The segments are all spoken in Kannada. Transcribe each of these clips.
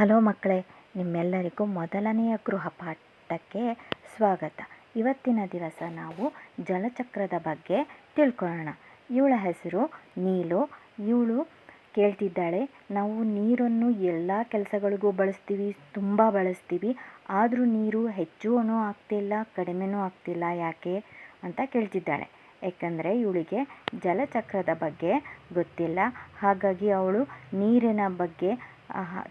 ಹಲೋ ಮಕ್ಕಳೇ, ನಿಮ್ಮೆಲ್ಲರಿಗೂ ಮೊದಲನೆಯ ಗೃಹಪಾಠಕ್ಕೆ ಸ್ವಾಗತ. ಇವತ್ತಿನ ದಿವಸ ನಾವು ಜಲಚಕ್ರದ ಬಗ್ಗೆ ತಿಳ್ಕೊಳ್ಳೋಣ. ಇವಳ ಹೆಸರು ನೀಲು. ಇವಳು ಕೇಳ್ತಿದ್ದಾಳೆ, ನಾವು ನೀರನ್ನು ಎಲ್ಲ ಕೆಲಸಗಳಿಗೂ ಬಳಸ್ತೀವಿ, ತುಂಬ ಬಳಸ್ತೀವಿ. ಆದರೂ ನೀರು ಹೆಚ್ಚುವೂ ಆಗ್ತಿಲ್ಲ, ಕಡಿಮೆನೂ ಆಗ್ತಿಲ್ಲ, ಯಾಕೆ ಅಂತ ಕೇಳ್ತಿದ್ದಾಳೆ. ಏಕೆಂದರೆ ಇವಳಿಗೆ ಜಲಚಕ್ರದ ಬಗ್ಗೆ ಗೊತ್ತಿಲ್ಲ. ಹಾಗಾಗಿ ಅವಳು ನೀರಿನ ಬಗ್ಗೆ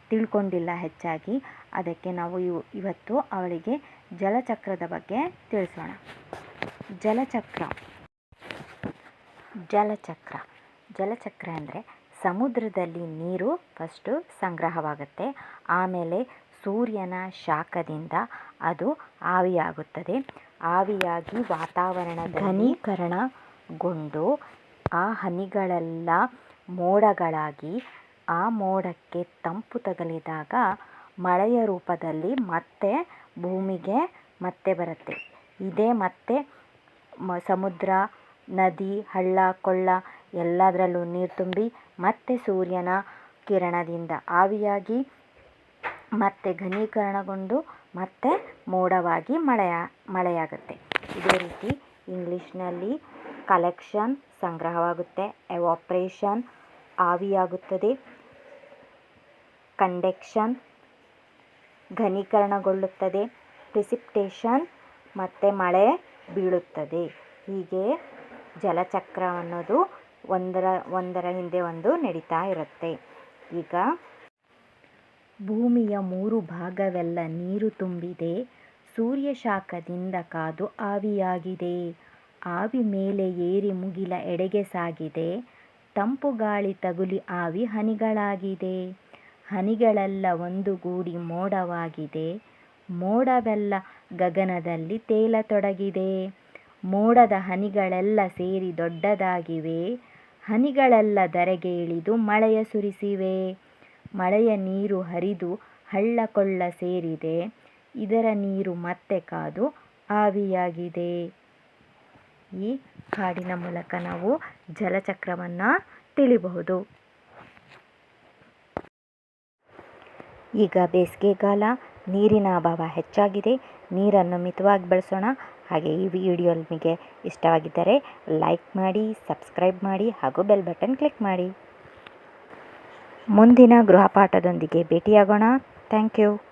ತಿಳ್ಕೊಂಡಿಲ್ಲ ಹೆಚ್ಚಾಗಿ. ಅದಕ್ಕೆ ನಾವು ಇವು, ಇವತ್ತು ಅವಳಿಗೆ ಜಲಚಕ್ರದ ಬಗ್ಗೆ ತಿಳಿಸೋಣ. ಜಲಚಕ್ರ. ಜಲಚಕ್ರ. ಜಲಚಕ್ರ ಅಂದರೆ ಸಮುದ್ರದಲ್ಲಿ ನೀರು ಫಸ್ಟು ಸಂಗ್ರಹವಾಗುತ್ತೆ. ಆಮೇಲೆ ಸೂರ್ಯನ ಶಾಖದಿಂದ ಅದು ಆವಿಯಾಗುತ್ತದೆ. ಆವಿಯಾಗಿ ವಾತಾವರಣ ಘನೀಕರಣಗೊಂಡು ಆ ಹನಿಗಳೆಲ್ಲ ಮೋಡಗಳಾಗಿ ಆ ಮೋಡಕ್ಕೆ ತಂಪು ತಗಲಿದಾಗ ಮಳೆಯ ರೂಪದಲ್ಲಿ ಮತ್ತೆ ಭೂಮಿಗೆ ಮತ್ತೆ ಬರುತ್ತೆ. ಇದೇ ಮತ್ತೆ ಸಮುದ್ರ, ನದಿ, ಹಳ್ಳ, ಕೊಳ್ಳ ಎಲ್ಲದರಲ್ಲೂ ನೀರು ತುಂಬಿ ಮತ್ತೆ ಸೂರ್ಯನ ಕಿರಣದಿಂದ ಆವಿಯಾಗಿ ಮತ್ತೆ ಘನೀಕರಣಗೊಂಡು ಮತ್ತೆ ಮೋಡವಾಗಿ ಮಳೆಯ, ಮಳೆಯಾಗುತ್ತೆ. ಇದೇ ರೀತಿ ಇಂಗ್ಲೀಷ್ನಲ್ಲಿ ಕಲೆಕ್ಷನ್ ಸಂಗ್ರಹವಾಗುತ್ತೆ, ಎವಾಪ್ರೇಷನ್ ಆವಿಯಾಗುತ್ತದೆ. ಕಂಡೆಕ್ಷನ್ ಘನೀಕರಣಗೊಳ್ಳುತ್ತದೆ. ಪ್ರಿಸಿಪ್ಟೇಷನ್ ಮತ್ತು ಮಳೆ ಬೀಳುತ್ತದೆ. ಹೀಗೆ ಜಲಚಕ್ರ ಅನ್ನೋದು ಒಂದರ ಒಂದರ ಹಿಂದೆ ಒಂದು ನಡೀತಾ ಇರುತ್ತೆ. ಈಗ ಭೂಮಿಯ ಮೂರು ಭಾಗವೆಲ್ಲ ನೀರು ತುಂಬಿದೆ. ಸೂರ್ಯ ಶಾಖದಿಂದ ಕಾದು ಆವಿಯಾಗಿದೆ. ಆವಿ ಮೇಲೆ ಏರಿ ಮುಗಿಲ ಎಡೆಗೆ ಸಾಗಿದೆ. ತಂಪು ಗಾಳಿ ತಗುಲಿ ಆವಿ ಹನಿಗಳಾಗಿದೆ. ಹನಿಗಳೆಲ್ಲ ಒಂದುಗೂಡಿ ಮೋಡವಾಗಿದೆ. ಮೋಡವೆಲ್ಲ ಗಗನದಲ್ಲಿ ತೇಲತೊಡಗಿದೆ. ಮೋಡದ ಹನಿಗಳೆಲ್ಲ ಸೇರಿ ದೊಡ್ಡದಾಗಿವೆ. ಹನಿಗಳೆಲ್ಲ ಧರೆಗೆ ಇಳಿದು ಮಳೆಯ ಸುರಿಸಿವೆ. ಮಳೆಯ ನೀರು ಹರಿದು ಹಳ್ಳ ಕೊಳ್ಳ ಸೇರಿದೆ. ಇದರ ನೀರು ಮತ್ತೆ ಕಾದು ಆವಿಯಾಗಿದೆ. ಈ ಹಾಡಿನ ಮೂಲಕ ನಾವು ಜಲಚಕ್ರವನ್ನು ತಿಳಿಬಹುದು. ಈಗ ಬೇಸಿಗೆಗಾಲ, ನೀರಿನ ಅಭಾವ ಹೆಚ್ಚಾಗಿದೆ, ನೀರನ್ನು ಮಿತವಾಗಿ ಬಳಸೋಣ. ಹಾಗೆ ಈ ವಿಡಿಯೋ ನಿಮಗೆ ಇಷ್ಟವಾಗಿದ್ದರೆ ಲೈಕ್ ಮಾಡಿ, ಸಬ್ಸ್ಕ್ರೈಬ್ ಮಾಡಿ ಹಾಗೂ ಬೆಲ್ ಬಟನ್ ಕ್ಲಿಕ್ ಮಾಡಿ. ಮುಂದಿನ ಗೃಹಪಾಠದೊಂದಿಗೆ ಭೇಟಿಯಾಗೋಣ. Thank you.